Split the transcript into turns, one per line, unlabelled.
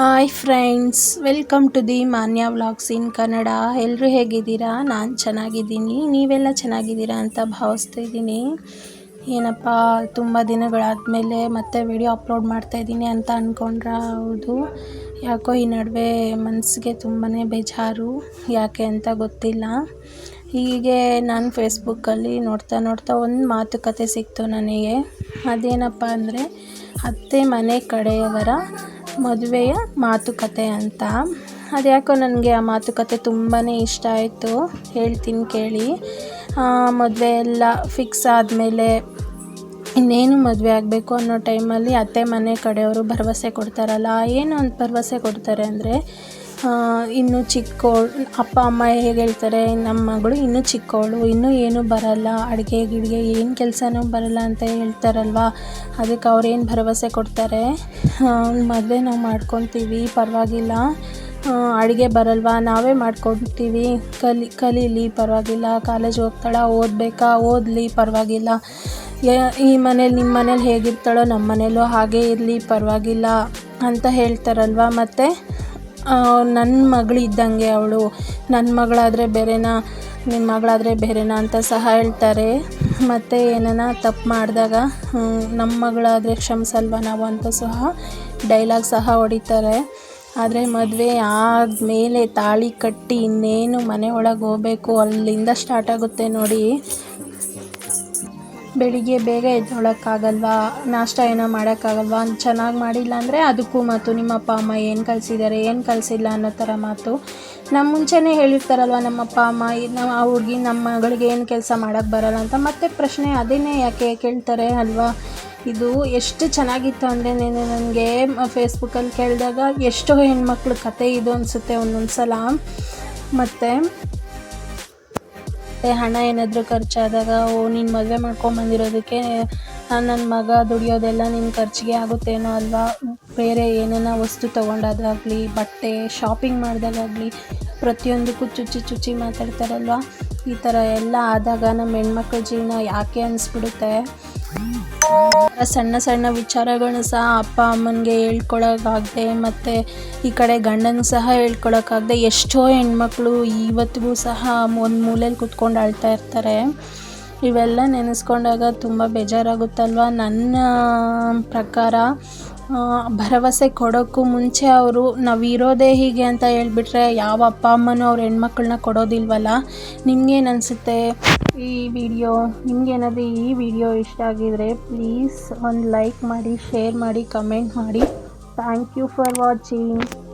Hi friends welcome to the Manya vlogs in Kannada ಎಲ್ಲರೂ ಹೇಗಿದ್ದೀರಾ? ನಾನು ಚೆನ್ನಾಗಿದ್ದೀನಿ. ನೀವೆಲ್ಲ ಚೆನ್ನಾಗಿದ್ದೀರಾ ಅಂತ ಭಾವಿಸ್ತಾ ಇದ್ದೀನಿ. ಏನಪ್ಪ, ತುಂಬ ದಿನಗಳಾದಮೇಲೆ ಮತ್ತೆ ವಿಡಿಯೋ ಅಪ್ಲೋಡ್ ಮಾಡ್ತಾಯಿದ್ದೀನಿ ಅಂತ ಅಂದ್ಕೊಂಡ್ರೆ ಹೌದು. ಯಾಕೋ ಈ ನಡುವೆ ಮನಸ್ಸಿಗೆ ತುಂಬಾ ಬೇಜಾರು. ಯಾಕೆ ಅಂತ ಗೊತ್ತಿಲ್ಲ. ಹೀಗೆ ನಾನು ಫೇಸ್ಬುಕ್ಕಲ್ಲಿ ನೋಡ್ತಾ ನೋಡ್ತಾ ಒಂದು ಮಾತುಕತೆ ಸಿಕ್ತು ನನಗೆ. ಅದೇನಪ್ಪ ಅಂದರೆ, ಅತ್ತೆ ಮನೆ ಕಡೆಯವರ ಮದುವೆಯ ಮಾತುಕತೆ ಅಂತ. ಅದ್ಯಾಕೋ ನನಗೆ ಆ ಮಾತುಕತೆ ತುಂಬಾ ಇಷ್ಟ ಆಯಿತು. ಹೇಳ್ತೀನಿ ಕೇಳಿ. ಮದುವೆ ಎಲ್ಲ ಫಿಕ್ಸ್ ಆದಮೇಲೆ ಇನ್ನೇನು ಮದುವೆ ಆಗಬೇಕು ಅನ್ನೋ ಟೈಮಲ್ಲಿ ಅತ್ತೆ ಮನೆ ಕಡೆಯವರು ಭರವಸೆ ಕೊಡ್ತಾರಲ್ಲ, ಏನು ಅಂತ ಭರವಸೆ ಕೊಡ್ತಾರೆ ಅಂದರೆ ಇನ್ನು ಚಿಕ್ಕವಳು ಅಪ್ಪ, ಅಮ್ಮ ಹೇಗೆ ಹೇಳ್ತಾರೆ ನಮ್ಮ ಮಗಳು ಇನ್ನೂ ಚಿಕ್ಕವಳು ಇನ್ನೂ ಏನೂ ಬರಲ್ಲ, ಅಡುಗೆ ಗಿಡಿಗೆ ಏನು ಕೆಲಸನೂ ಬರಲ್ಲ ಅಂತ ಹೇಳ್ತಾರಲ್ವ? ಅದಕ್ಕೆ ಅವ್ರೇನು ಭರವಸೆ ಕೊಡ್ತಾರೆ? ಮದುವೆ ನಾವು ಮಾಡ್ಕೊತೀವಿ, ಪರವಾಗಿಲ್ಲ. ಅಡುಗೆ ಬರಲ್ವಾ, ನಾವೇ ಮಾಡ್ಕೊತೀವಿ. ಕಲಿ, ಕಲೀಲಿ, ಪರವಾಗಿಲ್ಲ. ಕಾಲೇಜ್ ಹೋಗ್ತಾಳ, ಓದಬೇಕಾ? ಓದಲಿ, ಪರವಾಗಿಲ್ಲ. ಈ ಮನೇಲಿ ನಿಮ್ಮ ಮನೇಲಿ ಹೇಗಿರ್ತಾಳೋ ನಮ್ಮ ಮನೇಲೂ ಹಾಗೇ ಇರಲಿ, ಪರವಾಗಿಲ್ಲ ಅಂತ ಹೇಳ್ತಾರಲ್ವ? ಮತ್ತು ನನ್ನ ಮಗಳು ಇದ್ದಂಗೆ ಅವಳು. ನನ್ನ ಮಗಳಾದರೆ ಬೇರೆನಾ? ನಿನ್ನ ಮಗಳಾದರೆ ಬೇರೆನಾ ಅಂತ ಸಹ ಹೇಳ್ತಾರೆ. ಮತ್ತು ಏನಾನ? ತಪ್ಪು ಮಾಡಿದಾಗ ನಮ್ಮ ಮಗಳಾದರೆ ಕ್ಷಮಿಸಲ್ವ ನಾವು ಅಂತ ಸಹ ಡೈಲಾಗ್ ಸಹ ಹೊಡಿತಾರೆ. ಆದರೆ ಮದುವೆ ಆದಮೇಲೆ ತಾಳಿ ಕಟ್ಟಿ ಇನ್ನೇನು ಮನೆ ಒಳಗೆ ಹೋಗ್ಬೇಕು, ಅಲ್ಲಿಂದ ಸ್ಟಾರ್ಟ್ ಆಗುತ್ತೆ ನೋಡಿ. ಬೆಳಿಗ್ಗೆ ಬೇಗ ಎದ್ದೊಳಕ್ಕಾಗಲ್ವಾ? ನಾಷ್ಟ ಏನೋ ಮಾಡೋಕ್ಕಾಗಲ್ವಾ? ಚೆನ್ನಾಗಿ ಮಾಡಿಲ್ಲ ಅಂದರೆ ಅದಕ್ಕೂ ಮಾತು. ನಿಮ್ಮ ಅಪ್ಪ, ಅಮ್ಮ ಏನು ಕಲಿಸಿದ್ದಾರೆ ಏನು ಕಲಿಸಿಲ್ಲ ಅನ್ನೋ ಥರ ಮಾತು. ನಮ್ಮ ಮುಂಚೆನೇ ಹೇಳಿರ್ತಾರಲ್ವ ನಮ್ಮ ಅಪ್ಪ, ಅಮ್ಮ ನಾವು ಆ ಹುಡುಗಿ, ನಮ್ಮ ಮಗಳಿಗೆ ಏನು ಕೆಲಸ ಮಾಡೋಕ್ಕೆ ಬರಲ್ಲ ಅಂತ. ಮತ್ತೆ ಪ್ರಶ್ನೆ ಅದನ್ನೇ ಯಾಕೆ ಕೇಳ್ತಾರೆ ಅಲ್ವಾ? ಇದು ಎಷ್ಟು ಚೆನ್ನಾಗಿತ್ತು ಅಂದರೆ ನೀನು ನನಗೆ ಫೇಸ್ಬುಕ್ಕಲ್ಲಿ ಕೇಳಿದಾಗ, ಎಷ್ಟೋ ಹೆಣ್ಮಕ್ಳ ಕತೆ ಇದು ಅನಿಸುತ್ತೆ ಒಂದೊಂದು ಸಲ ಮತ್ತು ಹಣ ಏನಾದರೂ ಖರ್ಚಾದಾಗ, ಓ, ನೀನು ಮದುವೆ ಮಾಡ್ಕೊಂಬಂದಿರೋದಕ್ಕೆ ನನ್ನ ಮಗ ದುಡಿಯೋದೆಲ್ಲ ನಿನ್ನ ಖರ್ಚಿಗೆ ಆಗುತ್ತೇನೋ ಅಲ್ವಾ? ಬೇರೆ ಏನೇನೋ ವಸ್ತು ತೊಗೊಂಡೋದಾಗಲಿ, ಬಟ್ಟೆ ಶಾಪಿಂಗ್ ಮಾಡಿದಾಗಲಿ ಪ್ರತಿಯೊಂದಕ್ಕೂ ಚುಚ್ಚಿ ಚುಚ್ಚಿ ಮಾತಾಡ್ತಾರಲ್ವ? ಈ ಥರ ಎಲ್ಲ ಆದಾಗ ನಮ್ಮ ಹೆಣ್ಮಕ್ಳ ಜೀವನ ಯಾಕೆ ಅನಿಸ್ಬಿಡುತ್ತೆ? ಸಣ್ಣ ಸಣ್ಣ ವಿಚಾರಗಳನ್ನ ಸಹ ಅಪ್ಪ ಅಮ್ಮನಿಗೆ ಹೇಳ್ಕೊಳಕ್ಕಾಗದೆ ಮತ್ತು ಈ ಕಡೆ ಗಂಡನಿಗೆ ಸಹ ಹೇಳ್ಕೊಳಕ್ಕಾಗದೆ ಎಷ್ಟೋ ಹೆಣ್ಮಕ್ಳು ಇವತ್ತಿಗೂ ಸಹ ಒಂದು ಮೂಲೆಯಲ್ಲಿ ಕುತ್ಕೊಂಡು ಅಳ್ತಾ ಇರ್ತಾರೆ. ಇವೆಲ್ಲ ನೆನೆಸ್ಕೊಂಡಾಗ ತುಂಬ ಬೇಜಾರಾಗುತ್ತಲ್ವ? ನನ್ನ ಪ್ರಕಾರ ಭರವಸೆ ಕೊಡೋಕ್ಕೂ ಮುಂಚೆ ಅವರು ನಾವು ಇರೋದೇ ಹೀಗೆ ಅಂತ ಹೇಳ್ಬಿಟ್ರೆ ಯಾವ ಅಪ್ಪ ಅಮ್ಮನೂ ಅವ್ರ ಹೆಣ್ಮಕ್ಳನ್ನ ಕೊಡೋದಿಲ್ವಲ್ಲ? ನಿಮ್ಗೇನು ಅನಿಸುತ್ತೆ ಈ ವಿಡಿಯೋ? ನಿಮಗೇನಾದರೂ ಈ ವಿಡಿಯೋ ಇಷ್ಟ ಆಗಿದರೆ ಪ್ಲೀಸ್ ಒಂದು ಲೈಕ್ ಮಾಡಿ, ಶೇರ್ ಮಾಡಿ, ಕಮೆಂಟ್ ಮಾಡಿ. Thank you for watching.